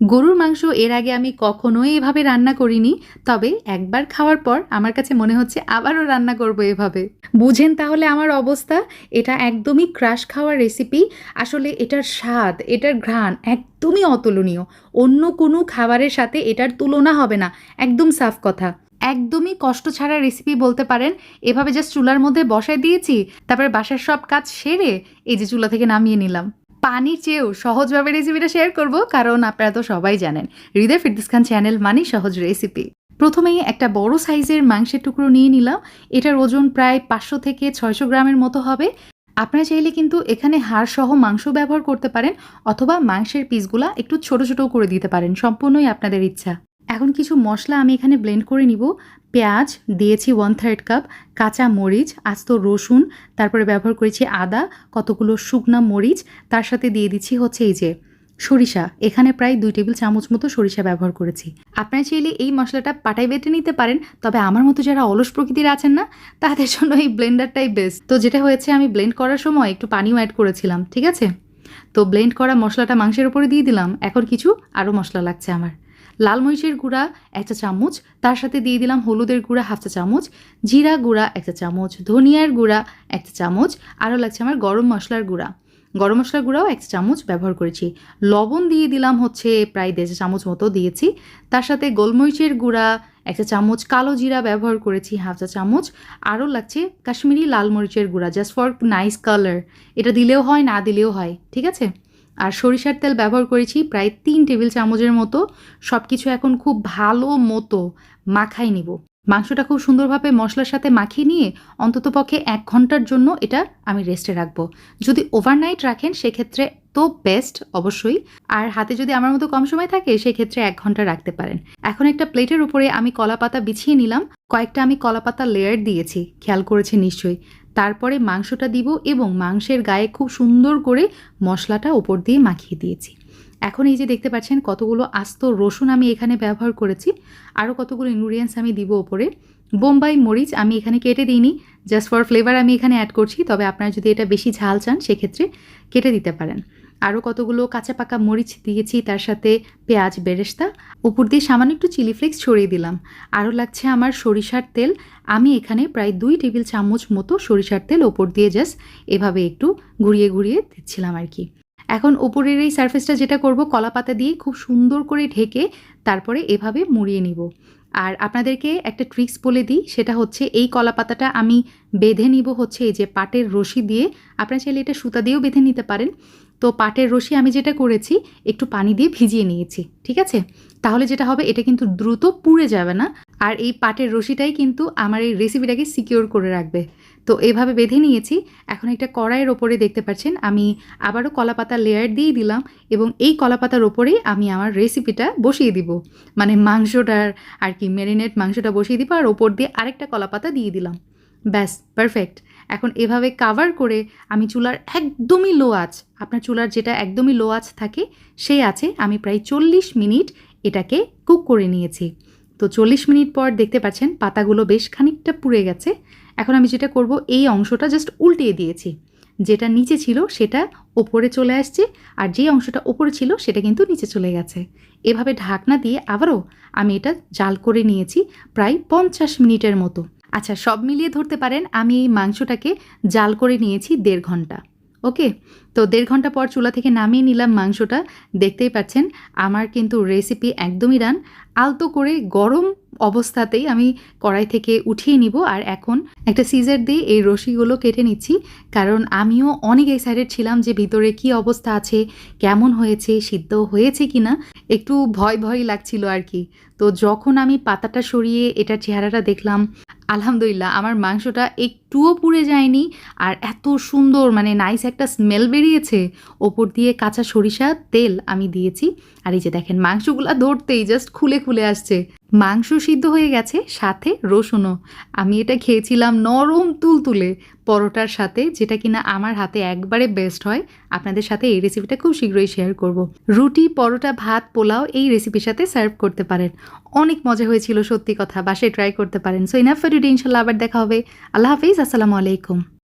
গরুর মাংস এর আগে আমি কখনোই এভাবে রান্না করিনি, তবে একবার খাওয়ার পর আমার কাছে মনে হচ্ছে আবারও রান্না করব এভাবে। বুঝেন তাহলে আমার অবস্থা? এটা একদমই ক্রাশ খাওয়ার রেসিপি আসলে এটার স্বাদ, এটার ঘ্রাণ একদমই অতুলনীয়। অন্য কোনো খাবারের সাথে এটার তুলনা হবে না। একদম সাফ কথা। একদমই কষ্ট ছাড়া রেসিপি বলতে পারেন, এভাবে জাস্ট চুলার মধ্যে বসাই দিয়েছি, তারপরে বাসার সব কাজ সেরে এই যে চুলা থেকে নামিয়ে নিলাম। পানির চেয়েও সহজভাবে রেসিপিটা শেয়ার করব, কারণ আপনারা তো সবাই জানেন। হৃদয় ফিরদিস খান চ্যানেল মানে সহজ রেসিপি প্রথমেই একটা বড় সাইজের মাংসের টুকরো নিয়ে নিলাম। এটার ওজন প্রায় পাঁচশো থেকে ছয়শো গ্রামের মতো হবে। আপনারা চাইলে কিন্তু এখানে হাড় সহ মাংস ব্যবহার করতে পারেন, অথবা মাংসের পিসগুলা একটু ছোট ছোট করে দিতে পারেন। সম্পূর্ণই আপনাদের ইচ্ছা। এখন কিছু মশলা আমি এখানে ব্লেন্ড করে নিব। পেঁয়াজ, দিয়েছি ওয়ান থার্ড কাপ কাঁচা মরিচ, আস্ত রসুন, তারপরে ব্যবহার করেছি আদা, কতগুলো শুকনা মরিচ, তার সাথে দিয়ে দিচ্ছি হচ্ছে এই যে সরিষা। এখানে প্রায় দুই টেবিল চামচ মতো সরিষা ব্যবহার করেছি। আপনারা চাইলে এই মশলাটা পাটাই বেটে নিতে পারেন, তবে আমার মতো যারা অলস প্রকৃতির আছেন না, তাদের জন্য এই ব্লেন্ডারটাই বেস্ট তো যেটা হয়েছে, আমি ব্লেন্ড করার সময় একটু পানিও অ্যাড করেছিলাম, ঠিক আছে? তো ব্লেন্ড করা মশলাটা মাংসের উপরে দিয়ে দিলাম, এখন কিছু আরও মশলা লাগছে আমার। লাল মরিচের গুঁড়া একটা চামচ, তার সাথে দিয়ে দিলাম হলুদের গুঁড়া হাফ চা চামচ, জিরা গুঁড়া একটা চামচ, ধনিয়ার গুঁড়া একটা চামচ, আরও লাগছে আমার গরম মশলার গুঁড়া। গরম মশলার গুঁড়াও এক চামচ ব্যবহার করেছি। লবণ দিয়ে দিলাম হচ্ছে প্রায় দেড় চামচ মতো দিয়েছি। তার সাথে গোলমরিচের গুঁড়া একটা চামচ, কালো জিরা ব্যবহার করেছি হাফ চা চামচ, আরও লাগছে কাশ্মীরি লাল মরিচের গুঁড়া জাস্ট ফর নাইস কালার এটা দিলেও হয়, না দিলেও হয়, ঠিক আছে? আর সরিষার তেল ব্যবহার করেছি প্রায় তিন টেবিল চামচের মতো। সব কিছু এখন খুব ভালো মতো মাখাই নিব। মাংসটা খুব সুন্দরভাবে মশলার সাথে মাখিয়ে নিয়ে অন্ততপক্ষে এক ঘণ্টার জন্য এটা আমি রেস্টে রাখব। যদি ওভারনাইট রাখেন, সেক্ষেত্রে তো বেস্ট অবশ্যই। আর হাতে যদি আমার মতো কম সময় থাকে, সেক্ষেত্রে এক ঘণ্টা রাখতে পারেন। এখন একটা প্লেটের উপরে আমি কলা পাতা বিছিয়ে নিলাম। কয়েকটা আমি কলা পাতা লেয়ার দিয়েছি। খেয়াল করেছে নিশ্চয়ই। তারপরে মাংসটা দিব এবং মাংসের গায়ে খুব সুন্দর করে মশলাটা ওপর দিয়ে মাখিয়ে দিয়েছি। এখন এই যে দেখতে পাচ্ছেন কতগুলো আস্ত রসুন আমি এখানে ব্যবহার করেছি। আরও কতগুলো ইনগ্রিডিয়েন্টস আমি দিব ওপরে। বোম্বাই মরিচ আমি এখানে কেটে দিইনি। জাস্ট ফর ফ্লেভার আমি এখানে অ্যাড করছি। তবে আপনারা যদি এটা বেশি ঝাল চান, সেক্ষেত্রে কেটে দিতে পারেন। আরও কতগুলো কাঁচা পাকা মরিচ দিয়েছি, তার সাথে পেঁয়াজ, বেরেস্তা। উপর দিয়ে সামান্য একটু চিলি ফ্লেক্স ছড়িয়ে দিলাম। আরও লাগছে আমার সরিষার তেল। আমি এখানে প্রায় দুই টেবিল চামচ মতো সরিষার তেল ওপর দিয়ে জাস্ট এভাবে একটু ঘুরিয়ে ঘুরিয়ে দিচ্ছিলাম আর কি। এখন উপরের এই সারফেসটা যেটা করব কলা পাতা দিয়ে খুব সুন্দর করে ঢেকে তারপরে এভাবে মুড়িয়ে নিব। আর আপনাদেরকে একটা ট্রিক্স বলে দিই, সেটা হচ্ছে এই কলা পাতাটা আমি বেঁধে নিব হচ্ছে এই যে পাটের রশি দিয়ে। আপনারা চাইলে এটা সুতা দিয়েও বেঁধে নিতে পারেন। তো পাটের রশি আমি যেটা করেছি, একটু পানি দিয়ে ভিজিয়ে নিয়েছি, ঠিক আছে? তাহলে যেটা হবে, এটা কিন্তু দ্রুত পুড়ে যাবে না। আর এই পাটের রশিটাই কিন্তু আমার এই রেসিপিটাকে সিকিওর করে রাখবে। তো এভাবে বেঁধে নিয়েছি। এখন একটা কড়াইয়ের ওপরে দেখতে পাচ্ছেন, আমি আবারও কলাপাতা লেয়ার দিয়ে দিলাম এবং এই কলাপাতার ওপরেই আমি আমার রেসিপিটা বসিয়ে দিব। মানে মাংসটার আর কি ম্যারিনেট মাংসটা বসিয়ে দিব আর ওপর দিয়ে আরেকটা কলাপাতা দিয়ে দিলাম। ব্যাস পারফেক্ট এখন এভাবে কাভার করে আমি চুলার একদমই লো আঁচ, আপনার চুলার যেটা একদমই লো আঁচ থাকে, সেই আছে আমি প্রায় চল্লিশ মিনিট এটাকে কুক করে নিয়েছি। তো চল্লিশ মিনিট পর দেখতে পাচ্ছেন পাতাগুলো বেশ খানিকটা পুড়ে গেছে। এখন আমি যেটা করব, এই অংশটা জাস্ট উল্টিয়ে দিয়েছি। যেটা নিচে ছিল সেটা ওপরে চলে আসছে আর যে অংশটা ওপরে ছিল সেটা কিন্তু নিচে চলে গেছে। এভাবে ঢাকনা দিয়ে আবারও আমি এটা জাল করে নিয়েছি প্রায় পঞ্চাশ মিনিটের মতো। আচ্ছা সব মিলিয়ে ধরতে পারেন আমি এই মাংসটাকে জাল করে নিয়েছি দেড় ঘণ্টা। ওকে? তো দেড় ঘণ্টা পর চুলা থেকে নামিয়ে নিলাম মাংসটা। দেখতেই পাচ্ছেন, আমার কিন্তু রেসিপি একদমই রান আলতো করে গরম অবস্থাতেই আমি কড়াই থেকে উঠিয়ে নিব আর এখন একটা সিজার দিয়ে এই রশিগুলো কেটে নিচ্ছি। কারণ আমিও অনেক এক্সাইটেড ছিলাম যে ভিতরে কি অবস্থা আছে, কেমন হয়েছে, সিদ্ধ হয়েছে কি না একটু ভয় ভয় লাগছিল আর কি। তো যখন আমি পাতাটা সরিয়ে এটার চেহারাটা দেখলাম, আলহামদুলিল্লাহ আমার মাংসটা একটুও পুড়ে যায়নি। আর এত সুন্দর মানে নাইস একটা স্মেল বেরিয়েছে। ওপর দিয়ে কাঁচা সরিষা, তেল আমি দিয়েছি। আর এই যে দেখেন, মাংসগুলা ধরতেই জাস্ট খুলে খুলে আসছে। মাংস সিদ্ধ হয়ে গেছে, সাথে রসুনও। আমি এটা খেয়েছিলাম নরম তুলতুলে পরোটার সাথে, যেটা কিনা আমার হাতে একবারে বেস্ট হয়। আপনাদের সাথে এই রেসিপিটা খুব শীঘ্রই শেয়ার করব। রুটি, পরোটা, ভাত, পোলাও এই রেসিপির সাথে সার্ভ করতে পারেন। অনেক মজা হয়েছিল, সত্যি কথা, বাসায় ট্রাই করতে পারেন। সো ইনাফ ফর ইনশাল্লাহ আবার দেখা হবে। আল্লাহ হাফিজ, আসসালামু আলাইকুম।